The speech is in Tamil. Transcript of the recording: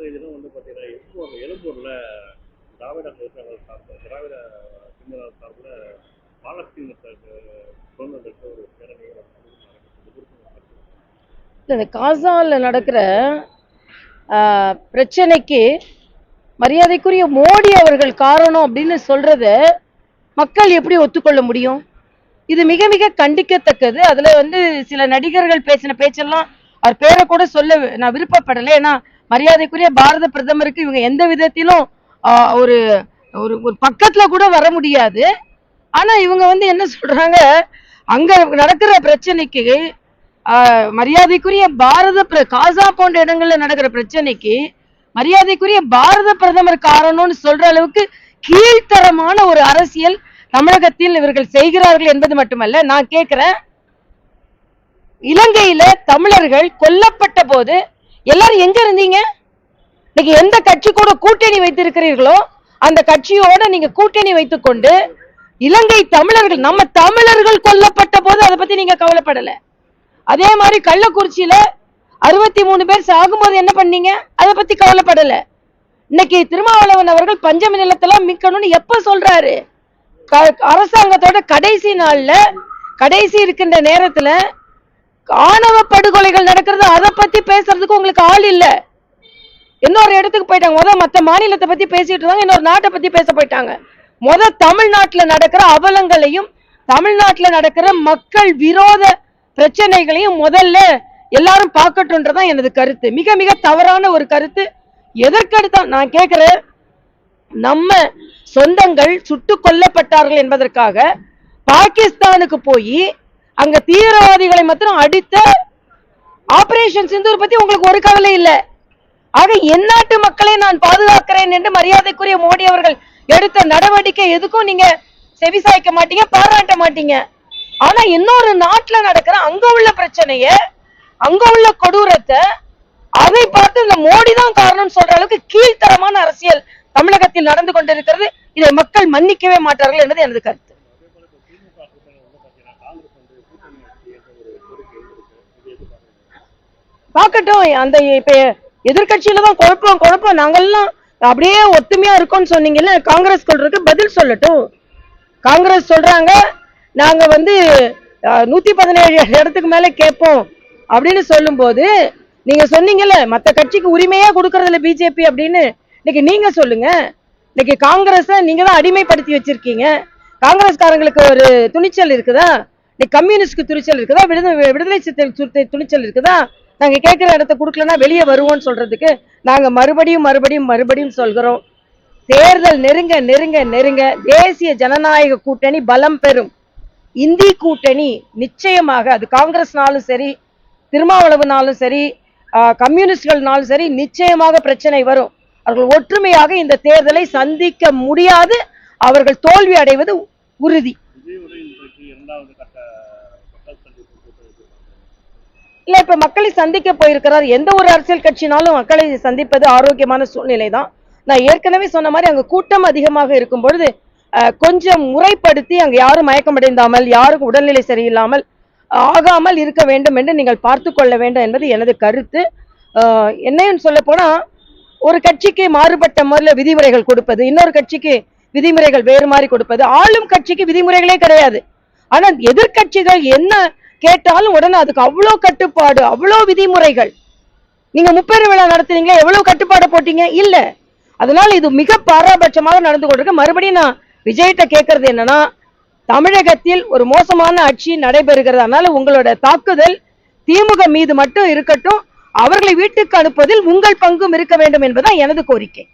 நேற்றைய தினம் வந்து பார்த்தீங்கன்னா எழும்பூர் எழும்பூரில் திராவிட முன்னேற்றங்கள் சார்பில் திராவிட பின்னல் சார்பில் பாலஸ்தீன சுதந்திரத்தை ஒரு பேரணியை இந்த காசாவில் நடக்கிற பிரச்சனைக்கு மரியாதைக்குரிய மோடி அவர்கள் காரணம் அப்படின்னு சொல்றத மக்கள் எப்படி ஒத்துக்கொள்ள முடியும்? இது மிக மிக கண்டிக்கத்தக்கது. அதுல வந்து சில நடிகர்கள் பேசின பேச்செல்லாம் அவர் பேரை கூட சொல்ல நான் விருப்பப்படலை. ஏன்னா மரியாதைக்குரிய பாரத பிரதமருக்கு இவங்க எந்த விதத்திலும் ஒரு ஒரு ஒரு பக்கத்துல கூட வர முடியாது. ஆனா இவங்க வந்து என்ன சொல்றாங்க? அங்க நடக்கிற பிரச்சனைக்கு மரியாதைக்குரிய பாரத பிர காசா போன்ற இடங்கள்ல நடக்கிற பிரச்சனைக்கு மரியாதைக்குரிய பாரத பிரதமர் காரணம்னு சொல்ற அளவுக்கு கீழ்த்தரமான ஒரு அரசியல் தமிழகத்தில் இவர்கள் செய்கிறார்கள் என்பது மட்டுமல்ல நான் கேட்கிறேன் இலங்கையில தமிழர்கள் கொல்லப்பட்ட போது எல்லாரும் எங்க இருந்தீங்க? இன்னைக்கு எந்த கட்சி கூட கூட்டணி வைத்திருக்கிறீர்களோ அந்த கட்சியோட நீங்க கூட்டணி வைத்துக்கொண்டு இலங்கை தமிழர்கள் நம்ம தமிழர்கள் கொல்லப்பட்ட போது அதை பத்தி நீங்க கவலைப்படல. அதே மாதிரி கள்ளக்குறிச்சியில அறுபத்தி மூணு பேர் சாகும்போது என்ன பண்ணீங்க? அதை பத்தி கவலைப்படல. இன்னைக்கு திருமாவளவன் அவர்கள் பஞ்சமி நிலத்தெல்லாம் மீட்கணும்னு எப்ப சொல்றாரு? க- அரசாங்கத்தோட கடைசி நாள்ல கடைசி இருக்கின்ற நேரத்துல ஆணவ படுகொலைகள் நடக்கிறது அதை பத்தி பேசுறதுக்கு உங்களுக்கு ஆள் இல்ல. இன்னொரு இடத்துக்கு போயிட்டாங்க. முத மத்த மாநிலத்தை பத்தி பேசிட்டு இருந்தாங்க இன்னொரு நாட்டை பத்தி பேச போயிட்டாங்க. முத தமிழ்நாட்டுல நடக்கிற அவலங்களையும் தமிழ்நாட்டுல நடக்கிற மக்கள் விரோத பிரச்சனைகளையும் முதல்ல எல்லாரும் பார்க்கட்டும்ன்றதான் எனது கருத்து. மிக மிக தவறான ஒரு கருத்து. எதற்கடுத்தா நான் கேட்கிறேன் நம்ம சொந்தங்கள் சுட்டு கொல்லப்பட்டார்கள் என்பதற்காக பாகிஸ்தானுக்கு போய் அங்க தீவிரவாதிகளை மாத்திரம் அடித்த ஆபரேஷன் சிந்தூர் பத்தி உங்களுக்கு ஒரு கவலை இல்லை. ஆக எந்நாட்டு மக்களை நான் பாதுகாக்கிறேன் என்று மரியாதைக்குரிய மோடி அவர்கள் எடுத்த நடவடிக்கை எதுக்கும் நீங்க செவிசாய்க்க மாட்டீங்க பாராட்ட மாட்டீங்க. ஆனா இன்னொரு நாட்டுல நடக்கிற அங்க உள்ள பிரச்சனைய அங்க உள்ள கொடூரத்தை அதை பார்த்து இந்த மோடி தான் காரணம் சொல்ற அளவுக்கு கீழ்த்தரமான அரசியல் தமிழகத்தில் நடந்து கொண்டிருக்கிறது. இதை மக்கள் மன்னிக்கவே மாட்டார்கள் என்பது எனது கருத்து அதே போல இப்போ திமுக கூட்டணி வந்து பார்த்தீங்கன்னா காங்கிரஸ் வந்து கூட்டணி வச்சு என்ற ஒரு கோரிக்கை இருக்கு இது பாக்கட்டும் பார்க்கட்டும் அந்த இப்ப எதிர்கட்சியில தான் குழப்பம் குழப்பம். நாங்கெல்லாம் அப்படியே ஒத்துமையா இருக்கோம்னு சொன்னீங்கல்ல காங்கிரஸ் சொல்றதுக்கு பதில் சொல்லட்டும். காங்கிரஸ் சொல்றாங்க நாங்க வந்து நூத்தி பதினேழு இடத்துக்கு மேல கேட்போம் அப்படின்னு சொல்லும்போது நீங்க சொன்னீங்கல்ல மத்த கட்சிக்கு உரிமையா கொடுக்கறதுல பிஜேபி அப்படின்னு. இன்னைக்கு நீங்க சொல்லுங்க. இன்னைக்கு காங்கிரஸ நீங்க தான் அடிமைப்படுத்தி வச்சிருக்கீங்க. காங்கிரஸ்காரங்களுக்கு ஒரு துணிச்சல் இருக்குதா? இன்னைக்கு கம்யூனிஸ்ட்க்கு துணிச்சல் இருக்குதா? விடுதலை விடுதலை சிறுத்தை துணிச்சல் இருக்குதா? நாங்க கேட்கிற இடத்த கொடுக்கலன்னா வெளியே வருவோம்னு சொல்றதுக்கு நாங்க மறுபடியும் மறுபடியும் மறுபடியும் சொல்கிறோம் தேர்தல் நெருங்க நெருங்க நெருங்க தேசிய ஜனநாயக கூட்டணி பலம் பெறும். இந்தி கூட்டணி நிச்சயமாக அது காங்கிரஸ்னாலும் சரி திருமாவளவுனாலும் சரி ஆஹ், கம்யூனிஸ்ட்கள்னாலும் சரி நிச்சயமாக பிரச்சனை வரும். அவர்கள் ஒற்றுமையாக இந்த தேர்தலை சந்திக்க முடியாது. அவர்கள் தோல்வி அடைவது உறுதி. இல்ல இப்ப மக்களை சந்திக்க போயிருக்கிறார். எந்த ஒரு அரசியல் கட்சினாலும் மக்களை சந்திப்பது ஆரோக்கியமான சூழ்நிலை தான் நான் ஏற்கனவே சொன்ன மாதிரி அங்க கூட்டம் அதிகமாக இருக்கும் பொழுது கொஞ்சம் முறைப்படுத்தி அங்க யாரும் மயக்கமடைந்தாமல் யாருக்கும் உடல்நிலை சரியில்லாமல் ஆகாமல் இருக்க வேண்டும் என்று நீங்கள் பார்த்து கொள்ள வேண்டும் என்பது எனது கருத்து. அஹ், என்னன்னு சொல்ல போனா ஒரு கட்சிக்கு மாறுபட்ட முறையில் விதிமுறைகள் கொடுப்பது இன்னொரு கட்சிக்கு விதிமுறைகள் வேறு மாதிரி கொடுப்பது ஆளும் கட்சிக்கு விதிமுறைகளே கிடையாது. ஆனால் எதிர்க்கட்சிகள் என்ன கேட்டாலும் உடனே அதுக்கு அவ்வளோ கட்டுப்பாடு அவ்வளோ விதிமுறைகள். நீங்க முப்பெரு விழா நடத்துறீங்க எவ்வளவு கட்டுப்பாடு போட்டீங்க? இல்ல. அதனால இது மிக பாராபட்சமாக நடந்து கொண்டிருக்கு. மறுபடியும் நான் விஜய்கிட்ட கேட்கறது என்னன்னா தமிழகத்தில் ஒரு மோசமான ஆட்சி நடைபெறுகிறது. அதனால உங்களோட தாக்குதல் திமுக மீது மட்டும் இருக்கட்டும் அவர்களை வீட்டுக்கு அனுப்புவதில் உங்கள் பங்கும் இருக்க வேண்டும் என்பதுதான் எனது கோரிக்கை.